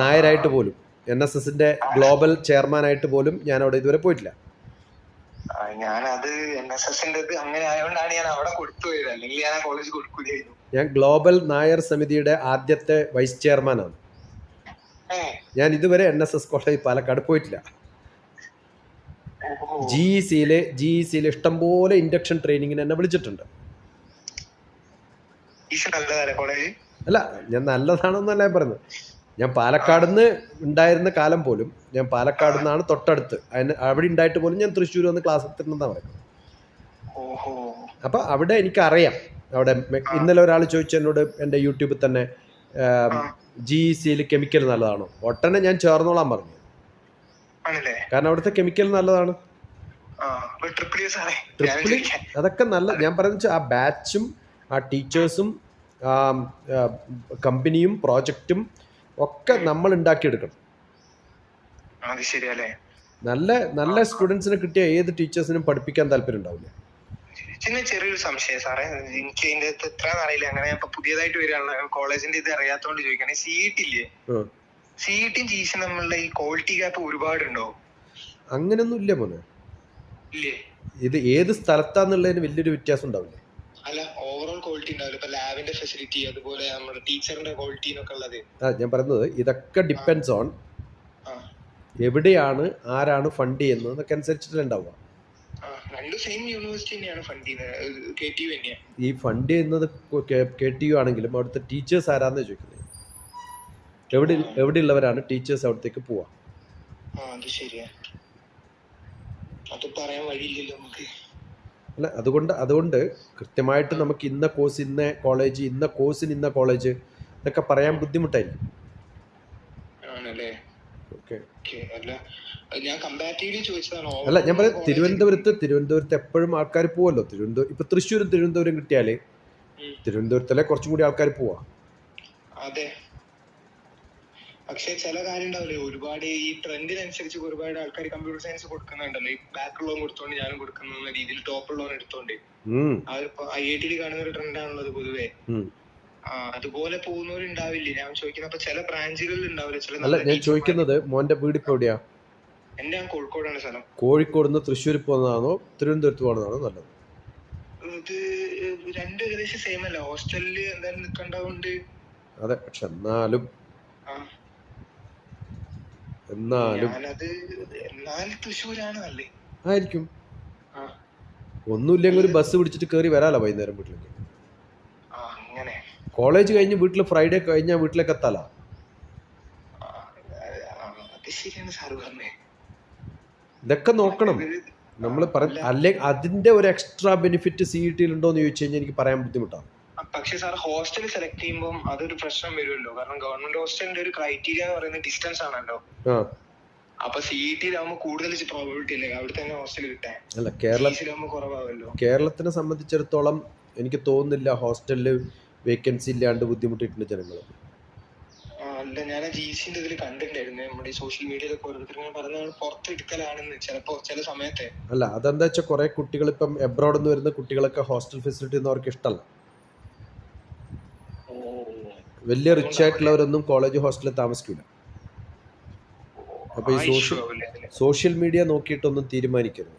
നായരായിട്ട് പോലും. എൻ എസ് എസിന്റെ ഗ്ലോബൽ ചെയർമാൻ ആയിട്ട് പോലും ഞാൻ അവിടെ ഇതുവരെ പോയിട്ടില്ല. ഞാനത് എൻ എസ് എസിന്റെ അങ്ങനെ ആയതുകൊണ്ടാണ് ഞാൻ അവിടെ കൊടുത്തു പോയത് അല്ലെങ്കിൽ ഞാൻ കോളേജ് കൊടുക്കൂലായിരുന്നു ഞാൻ ഗ്ലോബൽ നായർ സമിതിയുടെ ആദ്യത്തെ വൈസ് ചെയർമാനാണ്. ആണ് ഞാൻ ഇതുവരെ N S S college Palakkad പോയിട്ടില്ല. ജി ഇ സിയിലെ ജി ഇ സിയിലെ ഇഷ്ടംപോലെ ഇൻഡക്ഷൻ ട്രെയിനിങ്ങിന് എന്നെ വിളിച്ചിട്ടുണ്ട്. കോളേജ് അല്ല ഞാൻ നല്ലതാണെന്നല്ല പറയുന്നത് ഞാൻ പാലക്കാട് നിന്ന് ഉണ്ടായിരുന്ന കാലം പോലും ഞാൻ പാലക്കാട് നിന്നാണ് തൊട്ടടുത്ത്. അതിന് അവിടെ ഉണ്ടായിട്ട് പോലും ഞാൻ തൃശ്ശൂർ വന്ന് ക്ലാസ് എടുത്തിട്ടുണ്ടെന്നാണ് പറയുന്നത്. അപ്പൊ അവിടെ എനിക്കറിയാം. അവിടെ ഇന്നലെ ഒരാൾ ചോദിച്ചു എന്നോട് എന്റെ യൂട്യൂബിൽ തന്നെ ജി ഇ സിയിൽ കെമിക്കൽ നല്ലതാണോ? ഒട്ടനെ ഞാൻ ചേർന്നോളാൻ പറഞ്ഞു. കാരണം അവിടുത്തെ കെമിക്കൽ നല്ലതാണ്. ട്രിപ്പിൾ സാറേ. ഞാൻ അതൊക്കെ നല്ല ഞാൻ പറയുന്നത് ആ ബാച്ചും ആ ടീച്ചേഴ്സും കമ്പനിയും പ്രോജക്റ്റും ഒക്കെ നമ്മൾ ഉണ്ടാക്കിയെടുക്കണം നല്ല നല്ല സ്റ്റുഡൻസിന് കിട്ടിയ ഏത് ടീച്ചേഴ്സിനും പഠിപ്പിക്കാൻ താല്പര്യം ഉണ്ടാവില്ല ചിന്ന ചെറിയൊരു സംശയം സാറേ. എനിക്ക് അകത്ത് എത്രയാണെന്ന് അറിയില്ല. അങ്ങനെ ഇപ്പൊ പുതിയതായിട്ട് വരികയാണ് കോളേജിന്റെ ഇത് അറിയാത്തോണ്ട് ചോദിക്കണേ. സീറ്റ് ടി ഇല്ലേ? ഉം. സി ഇ ടിയും ജി സി തമ്മിലുള്ള ഈ ക്വാളിറ്റി ഗ്യാപ്പ് ഒരുപാടുണ്ടോ? അങ്ങനെയൊന്നും ഇല്ല മോനെ. ഇത് ഏത് സ്ഥലത്താന്നുള്ളതിന് വലിയൊരു വ്യത്യാസം ഉണ്ടാവില്ല. അല്ല ഓവറോൾ ക്വാളിറ്റി ഉണ്ടാവില്ല. ഇപ്പൊ ലാബിന്റെ ഫെസിലിറ്റി അതുപോലെ നമ്മുടെ ടീച്ചറിന്റെ ക്വാളിറ്റി എന്നൊക്കെ ഉള്ളത്. ഞാൻ പറയുന്നത് ഇതൊക്കെ ഡിപ്പെൻസ് ഓൺ എവിടെയാണ് ആരാണ് ഫണ്ട് ചെയ്യുന്നത് എന്നൊക്കെ അനുസരിച്ചിട്ടല്ലേ ഉണ്ടാവുക. ഈ ഫണ്ട് ചെയ്യുന്നത് കെ ടി യു ആണെങ്കിലും അവിടുത്തെ ടീച്ചേഴ്സ് ആരാന്ന് ചോദിക്കുന്നത്? എവിടെ എവിടെയുള്ളവരാണ് ടീച്ചേഴ്സ് അവിടത്തേക്ക് പോവുക ആ അത് ശരിയാ. അത് പറയാൻ വഴിയില്ലല്ലോ നമുക്ക്. അല്ല അതുകൊണ്ട് അതുകൊണ്ട് കൃത്യമായിട്ട് നമുക്ക് ഇന്ന കോഴ്സ് ഇന്ന കോളേജ് ഇന്ന കോഴ്സിന് ഇന്ന കോളേജ് ഇതൊക്കെ പറയാൻ ബുദ്ധിമുട്ടായിരിക്കും. അല്ല ഞാൻ പറയാം തിരുവനന്തപുരത്ത് തിരുവനന്തപുരത്ത് എപ്പോഴും ആൾക്കാർ പോവല്ലോ. തിരുവനന്തപുരം ഇപ്പൊ തൃശ്ശൂരും തിരുവനന്തപുരം കിട്ടിയാൽ തിരുവനന്തപുരത്തല്ലേ തിരുവനന്തപുരത്തിലെ കുറച്ചും കൂടി ആൾക്കാർ പോവാ? പക്ഷെ ചില കാര്യം ഉണ്ടാവില്ലേ ഒരുപാട് ഈ ട്രെൻഡിനനുസരിച്ച് ഒരുപാട് ആൾക്കാർ കമ്പ്യൂട്ടർ സയൻസ് കൊടുക്കുന്നുണ്ടല്ലോ. ഈ ബാക്ക് ലോൺ കൊടുത്തോണ്ട് ഞാനും കൊടുക്കുന്ന രീതിയിൽ ടോപ്പ് ലോൺ എടുത്തോണ്ട്. ഐ ഐ ഐ ടിയിൽ കാണുന്ന ഒരു ട്രെൻഡാണുള്ളത് പൊതുവേ. അതുപോലെ പോകുന്നവരുണ്ടാവില്ലേ ഞാൻ ചോദിക്കുന്നത് അപ്പൊ ചില ബ്രാഞ്ചുകളിൽ ഉണ്ടാവില്ല? ചില ഞാൻ ചോദിക്കുന്നത് മോന്റെ വീട് ഇപ്പൊ എവിടെയാ? എന്റെ ഞാൻ കോഴിക്കോടാണ് സ്ഥലം. കോഴിക്കോട് നിന്ന് തൃശ്ശൂർ പോകുന്നതാണോ തിരുവനന്തപുരത്ത് പോകുന്നതാണോ നല്ലത്? ഇത് രണ്ടും ഏകദേശം സെയിം അല്ല. ഹോസ്റ്റലിൽ എന്തായാലും നിക്കണ്ടാവുണ്ട് അതെ പക്ഷെ എന്നാലും എന്നാലും ആയിരിക്കും. ഒന്നുമില്ലെങ്കിൽ ഒരു ബസ് പിടിച്ചിട്ട് കയറി വരാലോ വൈകുന്നേരം വീട്ടിലേക്ക്. കോളേജ് കഴിഞ്ഞ് വീട്ടിൽ ഫ്രൈഡേ കഴിഞ്ഞാൽ വീട്ടിലേക്ക് എത്താലോ? ഇതൊക്കെ നോക്കണം. നമ്മൾ പറ അല്ലെ. അതിന്റെ ഒരു എക്സ്ട്രാ ബെനിഫിറ്റ് സി ഇ ടിയിൽ ഉണ്ടോ എന്ന് ചോദിച്ചു കഴിഞ്ഞാൽ എനിക്ക് പറയാൻ ബുദ്ധിമുട്ടാണ്. പക്ഷെ സാർ ഹോസ്റ്റൽ സെലക്ട് ചെയ്യുമ്പോൾ അതൊരു പ്രശ്നം വരുമല്ലോ. കാരണം ഗവൺമെന്റ് ഹോസ്റ്റലിന്റെ ഒരു ക്രൈറ്റീരിയ എന്ന് പറയുന്നത് ഡിസ്റ്റൻസ് ആണല്ലോ. അപ്പൊ സി ഇ ടിയിലാവുമ്പോൾ കൂടുതൽ പ്രോബിലിറ്റി ഇല്ലേ? അവിടെ തന്നെ ഹോസ്റ്റൽ കിട്ടാൻ. അല്ല കുറവാകുമല്ലോ കുറവാവല്ലോ. കേരളത്തിനെ സംബന്ധിച്ചിടത്തോളം എനിക്ക് തോന്നുന്നില്ല ഹോസ്റ്റലിൽ വേക്കൻസി ഇല്ലാണ്ട് ബുദ്ധിമുട്ടിയിട്ടുണ്ട് ജനങ്ങൾ അല്ല ഞാൻ ജി സിന്റെ ഇതിൽ കണ്ടിട്ടുണ്ടായിരുന്നു. നമ്മുടെ ഈ സോഷ്യൽ മീഡിയയിലൊക്കെ ഓരോരുത്തർ ഇങ്ങനെ പറഞ്ഞാണ് പുറത്തെടുക്കലാണെന്ന് ചിലപ്പോ ചില സമയത്തെ. അല്ല അതെന്താ വെച്ചാൽ കുറെ കുട്ടികൾ ഇപ്പം എബ്രോഡ് നിന്ന് വരുന്ന കുട്ടികളൊക്കെ ഹോസ്റ്റൽ ഫെസിലിറ്റി ഒന്നും അവർക്ക് ഇഷ്ടമല്ല വലിയ റിച്ച് ആയിട്ടുള്ളവരൊന്നും കോളേജ് ഹോസ്റ്റലിൽ താമസിക്കില്ല അപ്പൊ ഈ സോഷ്യൽ സോഷ്യൽ മീഡിയ നോക്കിയിട്ടൊന്നും തീരുമാനിക്കരുത്.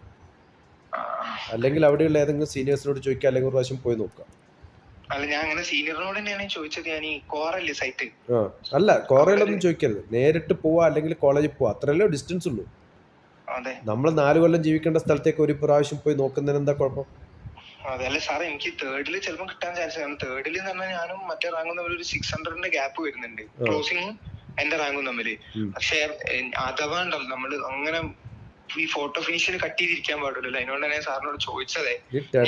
അല്ലെങ്കിൽ അവിടെയുള്ള ഏതെങ്കിലും സീനിയേഴ്സിനോട് ചോദിക്കുക അല്ലെങ്കിൽ ഒരു പ്രാവശ്യം പോയി നോക്കുക. അല്ല ഞാൻ അങ്ങനെ സീനിയറിനോട് തന്നെയാണ് ചോദിച്ചത്. ഞാൻ ഈ കോറല്ലേ സൈറ്റ് അല്ല കോറയിലൊന്നും ചോദിക്കരുത്. നേരിട്ട് പോവാ അല്ലെങ്കിൽ കോളേജിൽ പോവാ അത്രയല്ലേ ഡിസ്റ്റൻസ് ഉള്ളൂ. നമ്മൾ നാല് കൊല്ലം ജീവിക്കേണ്ട സ്ഥലത്തേക്ക് ഒരു പ്രാവശ്യം പോയി നോക്കുന്നതിന് എന്താ കുഴപ്പം? അതെ അല്ല സാറേ എനിക്ക് തേർഡിൽ ചിലപ്പോൾ കിട്ടാൻ ചാൻസ് കാരണം തേർഡിൽ എന്ന് പറഞ്ഞാൽ ഞാനും മറ്റേ റാങ്കും തമ്മിൽ ഒരു സിക്സ് ഹൺഡ്രഡിന്റെ ഗ്യാപ്പ് വരുന്നുണ്ട്. ക്ലോസിംഗും എന്റെ റാങ്കും തമ്മിൽ. ഉം. പക്ഷെ അഥവാ ഉണ്ടല്ലോ നമ്മൾ അങ്ങനെ ഈ ഫോട്ടോ ഫിനിഷിൽ കട്ട് ചെയ്തിരിക്കാൻ പാടില്ലല്ലോ അതിനോട് തന്നെ സാറിനോട് ചോദിച്ചതേ.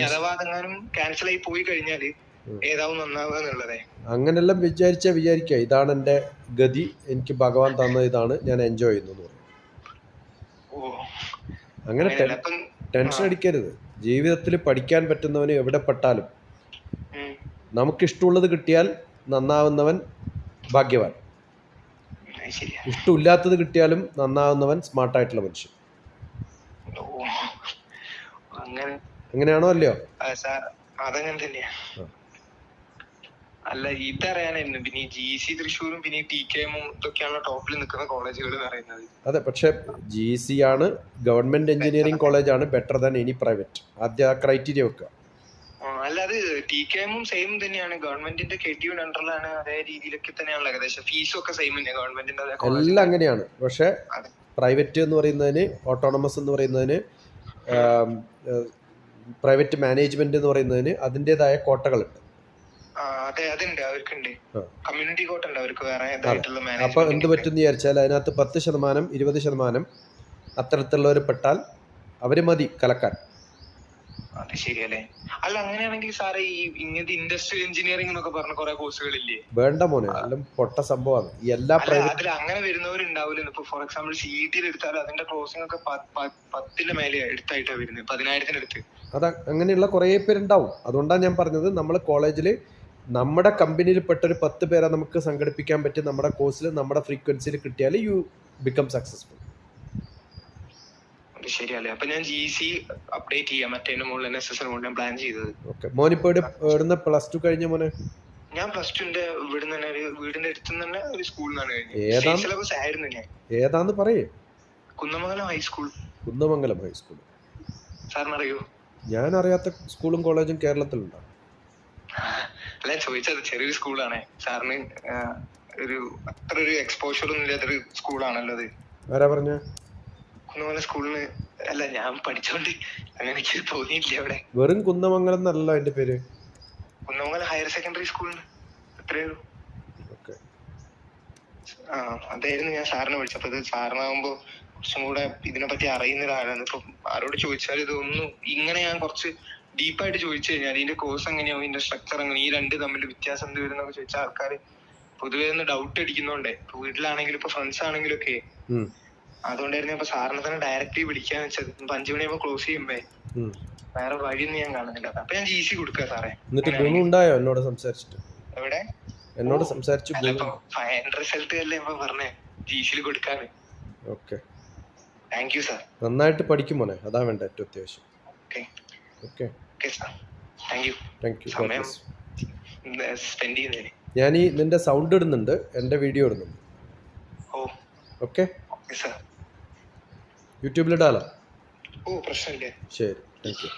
അഥവാ അതെങ്ങാനും ക്യാൻസൽ ആയി പോയി കഴിഞ്ഞാൽ. ഏതാവും നന്നാവുക എന്നുള്ളതേ. അങ്ങനെല്ലാം വിചാരിച്ച വിചാരിക്കുക ഇതാണ് എന്റെ ഗതി. എനിക്ക് ഭഗവാൻ തന്ന ഇതാണ് ഞാൻ എൻജോയ് ചെയ്യുന്നു അങ്ങനെ ടെൻഷൻ അടിക്കരുത്. ജീവിതത്തിൽ പഠിക്കാൻ പറ്റുന്നവന് എവിടെ പെട്ടാലും നമുക്കിഷ്ടമുള്ളത് കിട്ടിയാൽ നന്നാവുന്നവൻ ഭാഗ്യവാൻ. ഇഷ്ടമില്ലാത്തത് കിട്ടിയാലും നന്നാവുന്നവൻ സ്മാർട്ടായിട്ടുള്ള മനുഷ്യൻ. അങ്ങനെ. അങ്ങനെയാണോ അല്ലയോ? അതങ്ങനെ തന്നെയാ. അല്ല ഇതറിയാനായിരുന്നു പിന്നെ ജി സി തൃശ്ശൂരും പിന്നെ ടി കെ എമ്മും ഇതൊക്കെയാണ് ടോപ്പിൽ നിൽക്കുന്ന കോളേജുകൾ എന്ന് പറയുന്നത്. അതെ പക്ഷേ ജി സി ആണ് ഗവൺമെന്റ് എഞ്ചിനീയറിംഗ് കോളേജ് ആണ് ബെറ്റർ ദാൻ എനി പ്രൈവറ്റ് ആദ്യ ക്രൈറ്റീരിയ വെക്കുക. അല്ല അത് ടി കെ എമ്മും സെയിം തന്നെയാണ്. ഗവൺമെന്റിന്റെ കെട്ടിയുടെ അണ്ടറിലാണ് അതേ രീതിയിലൊക്കെ തന്നെയാണല്ലോ ഏകദേശം. ഫീസും ഒക്കെ സെയിം തന്നെ ഗവൺമെന്റിന്റെ എല്ലാം അങ്ങനെയാണ്. പക്ഷെ പ്രൈവറ്റ് എന്ന് പറയുന്നതിന് ഓട്ടോണമസ് എന്ന് പറയുന്നതിന് പ്രൈവറ്റ് മാനേജ്മെന്റ് എന്ന് പറയുന്നതിന് അതിന്റെതായ കോട്ടകളുണ്ട്. അതെ അതുണ്ട് അവർക്കുണ്ട്. കമ്മ്യൂണിറ്റി കോട്ട് ഉണ്ട് അവർക്ക് വേറെ അപ്പോൾ എന്ത് പറ്റും വിചാരിച്ചാൽ അതിനകത്ത് പത്ത് ശതമാനം ഇരുപത് ശതമാനം അത്തരത്തിലുള്ളവർ പെട്ടാൽ അവർ മതി കലക്കാൻ. അത് ശരിയല്ലേ? അല്ല അങ്ങനെയാണെങ്കിൽ സാറേ ഈ ഇങ്ങനത്തെ ഇൻഡസ്ട്രിയൽ എഞ്ചിനീയറിംഗ് എന്നൊക്കെ പറഞ്ഞ കുറെ കോഴ്സുകളില്ലേ? വേണ്ട മോനെ എല്ലാം പൊട്ട സംഭവമാണ്. എല്ലാ അതിൽ അങ്ങനെ വരുന്നവരുണ്ടാവില്ല ഇപ്പൊ ഫോർ എക്സാമ്പിൾ സി ടിയിൽ എടുത്താൽ അതിന്റെ ക്ലോസിംഗ് ഒക്കെ പത്തിന്റെ മേലെ എടുത്തായിട്ടാണ് വരുന്നത് പതിനായിരത്തിന് അടുത്ത് അത് അങ്ങനെയുള്ള കുറെ പേരുണ്ടാവും. അതുകൊണ്ടാണ് ഞാൻ പറഞ്ഞത് നമ്മൾ കോളേജിൽ നമ്മുടെ കമ്പനിയിൽപ്പെട്ട ഒരു പത്ത് പേരെ നമുക്ക് സംഘടിപ്പിക്കാൻ പറ്റും നമ്മുടെ കോഴ്സിൽ നമ്മുടെ ഫ്രീക്വൻസിയിൽ കിട്ടിയാൽ യു ബിക്കം സക്സസ്ഫുൾ അത് ശരിയല്ലേ. അപ്പൊ ഞാൻ ജി സി അപ്ഡേറ്റ് ചെയ്യാം. മറ്റേ മുകളിൽ എൻ എസ് എസ് മുകളിൽ പ്ലാൻ ചെയ്തത്. ഓക്കെ മോനിപ്പോൾ എവിടുന്ന പ്ലസ് ടു കഴിഞ്ഞ മോനെ? ഞാൻ പ്ലസ് ടുന്റെ ഇവിടുന്ന് തന്നെ ഒരു വീടിന്റെ അടുത്ത് തന്നെ ഒരു സ്കൂളിൽ നിന്നാണ് ഏതാ? കഴിഞ്ഞത് സിലബസ് ആയിരുന്നു ഞാൻ. ഏതാന്ന് പറയേ. Kunnamangalam high school Kunnamangalam high school സാറിനറിയോ? ഞാൻ അറിയാത്ത സ്കൂളും കോളേജും കേരളത്തിലുണ്ടോ. അല്ല ഞാൻ ചോദിച്ചത് ചെറിയൊരു സ്കൂളാണ്. സാറിന് ഒരു അത്ര ഒരു എക്സ്പോഷർ ഒന്നും ഇല്ലാത്തൊരു സ്കൂളാണല്ലോ അത്. ആരാ പറഞ്ഞ? കുന്നമംഗലം സ്കൂളിന് അല്ല ഞാൻ പഠിച്ചോണ്ട് അങ്ങനെ എനിക്ക് തോന്നിയില്ല അവിടെ. വെറും കുന്നമംഗലം എന്നല്ല അതിന്റെ പേര്. കുന്നമംഗലം ഹയർ സെക്കൻഡറി സ്കൂളിന് അത്രേ ഉള്ളൂ. ആ അതായിരുന്നു ഞാൻ സാറിനെ വിളിച്ചത്. അപ്പൊ ഇത് സാറിനാകുമ്പോ കുറച്ചും കൂടെ ഇതിനെ പറ്റി അറിയുന്ന ഒരാളാണ് ഇപ്പൊ ആരോട് ചോദിച്ചാൽ ഇതൊന്നും ഇങ്ങനെ ഞാൻ കുറച്ച് ഡീപ്പായിട്ട് ചോദിച്ചു കഴിഞ്ഞാൽ ഇതിന്റെ കോഴ്സ് എങ്ങനെയാവും ഇതിന്റെ സ്ട്രക്ചർ എങ്ങനെ ഈ രണ്ട് തമ്മിൽ വ്യത്യാസം എന്ത് വരുന്നൊക്കെ ചോദിച്ചാൽ ആൾക്കാര് പൊതുവേ ഒന്ന് ഡൗട്ട് അടിക്കുന്നുണ്ടേ. ഇപ്പൊ വീട്ടിലാണെങ്കിലും ഇപ്പൊ ഫ്രണ്ട്സ് ആണെങ്കിലും ഒക്കെ. അതുകൊണ്ടായിരുന്നു ഇപ്പൊ സാറിനെ തന്നെ ഡയറക്റ്റ് വിളിക്കാന്ന് വെച്ചത്. ഇപ്പൊ അഞ്ചു മണിയാകുമ്പോ ക്ലോസ് ചെയ്യുമ്പേ. വേറെ വഴിയൊന്നും ഞാൻ കാണുന്നില്ല. അപ്പൊ ഞാൻ ജി സി കൊടുക്കുക സാറേ. എന്നിട്ട് എന്നോട് സംസാരിച്ചിട്ട്? എവിടെ? എന്നോട് സംസാരിച്ചു റിസൾട്ട് അല്ലേ ഇപ്പൊ പറഞ്ഞേ. ജി സിയിൽ കൊടുക്കാന് ഓക്കെ. താങ്ക് യു സാർ നന്നായിട്ട് പഠിക്കും മോനെ. അതാ വേണ്ട ഏറ്റവും അത്യാവശ്യം. Okay. Okay okay sir thank you thank you സമയം സ്പെൻഡ് ചെയ്യുന്നതിന്. ഞാൻ ഈ നിന്റെ സൗണ്ട് ഇടുന്നുണ്ട്. എന്റെ വീഡിയോ ഇടുന്നുണ്ട്. ഓ. ഓക്കെ യൂട്യൂബിൽ ഇടാലോ? ഓ പ്രശ്നമില്ല? ശരി. Thank you